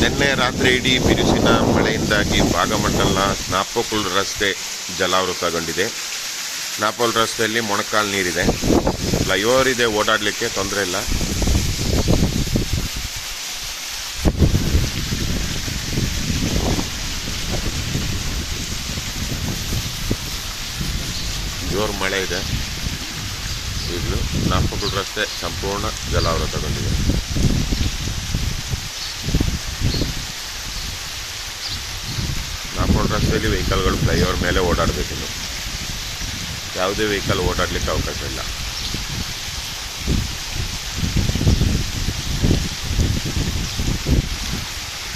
ನಿನ್ನೆ ರಾತ್ರಿ ಇಡೀ ಬಿರುಸಿನ ಮಳೆಯಿಂದಾಗಿ ಭಾಗಮಂಡಲ್ನ ನಾಪೋಕುಲ್ ರಸ್ತೆ ಜಲಾವೃತಗೊಂಡಿದೆ. ನಾಪೋಲ್ ರಸ್ತೆಯಲ್ಲಿ ಮೊಣಕಾಲು ನೀರಿದೆ. ಫ್ಲೈಓವರ್ ಇದೆ, ಓಡಾಡಲಿಕ್ಕೆ ತೊಂದರೆ ಇಲ್ಲ. ಜೋರು ಮಳೆ ಇದೆ. ಈಗಲೂ ನಾಪೋಕುಲ್ ರಸ್ತೆ ಸಂಪೂರ್ಣ ಜಲಾವೃತಗೊಂಡಿದೆ. ನಾಪೋಲ್ ರಸ್ತೆಯಲ್ಲಿ ವೆಹಿಕಲ್ಗಳು ಫ್ಲೈಓವರ್ ಮೇಲೆ ಓಡಾಡಬೇಕಿನ್ನು ಯಾವುದೇ ವೆಹಿಕಲ್ ಓಡಾಡಲಿಕ್ಕೆ ಅವಕಾಶ ಇಲ್ಲ.